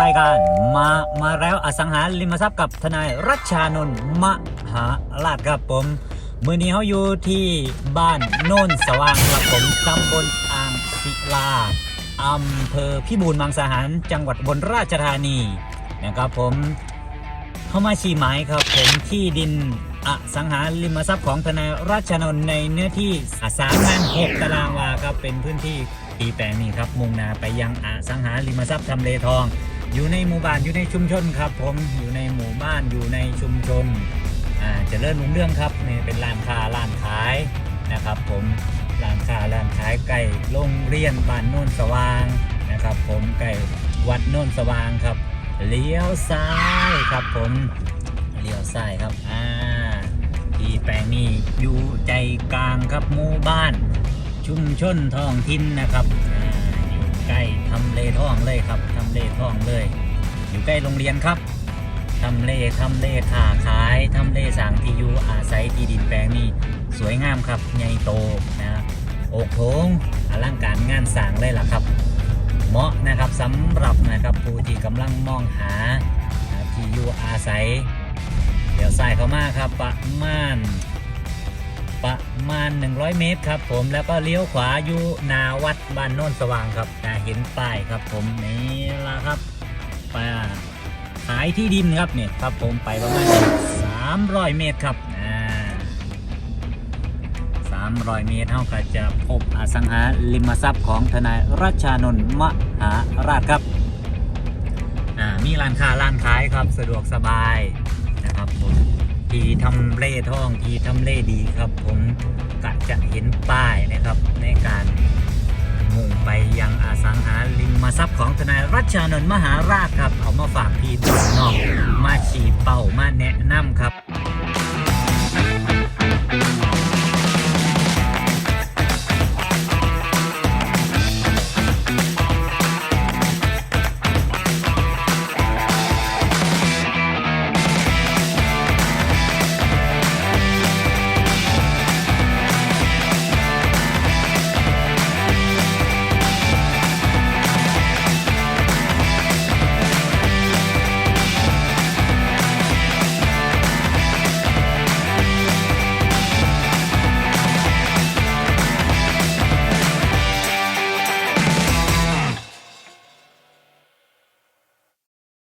รายการมามาแล้วอสังหาริมทรัพย์กับทนายรัชชานนท์มหาลาดครับผมมือนี้เขาอยู่ที่บ้านโน่นสว่างครับผมตำบลอ่างศิลาอำเภอพิบูลมังสาหารจังหวัดบนราชธานีนะครับผมเข้ามาชี้หมายครับผมที่ดิน อสังหาริมทรัพย์ของทนารัชนนท์ในเนื้อที่สามงานหกตารางวาครับเป็นพื้นที่ตีแปลงนี้ครับมุ่งหนาไปยังอสังหาริมทรัพย์ทำเลทอง อยู่ในหมู่บ้านอยู่ในชุมชนครับ ผมอยู่ในหมู่บ้านอยู่ในชุมชนอ่าเจะเริ่มรุ่งเรื่องครับนี่เป็นร้านค้าร้านขายนะครับ ผมร้านค้าร้านขายใกล้โรงเรียนบ้านโน่นสว่างนะครับ ผมใกล้วัดโน่นสว่างครับ เลี้ยวซ้ายครับผมเลี้ยวซ้ายครับอ่า ที่แปลงนี้อยู่ใจกลางครับหมู่บ้าน ชุมชนท้องถิ่นนะครับออยู่ใกล้ทำเลท่องเลยครับทำเลท่องเลย อยู่ใกล้โรงเรียนครับทำเลทำเลค้าขายทำเลสังที่อยู่อาศัยที่ดินแปลงนี้สวยงามครับใหญ่โตนะโอกโถงอลังการงานสั่งเลยล่ะครับเหมาะนะครับสำหรับนะครับผู้ที่กำลังมองหาที่อยู่อาศัย ดี๋ยวใส่เข้ามาครับ ประมาณ ประมาณ 100 เมตรครับ ผมแล้วก็เลี้ยวขวาอยู่นาวัดบ้านโน่นสว่างครับนะเห็นป้ายครับ ผมนี่ละครับไปขายที่ดินครับเนี่ยครับ ผมไปประมาณ 300 เมตรครับอ่า300 เมตรเท่ากับจะพบอสังหาริมทรัพย์ของทนายรัชชานนท์มหาราชครับอ่ามีร้านค้าร้านขายครับสะดวกสบาย ครับผมที่ทำเลท่องที่ทำเลดีครับ ผมกะจะเห็นป้ายนะครับ ในการมุ่งไปยังอสังหาริมทรัพย์ของทนายรัชชานนท์มหาราชครับ เอามาฝากพี่น้องมาฉีเป่ามาแนะนำครับ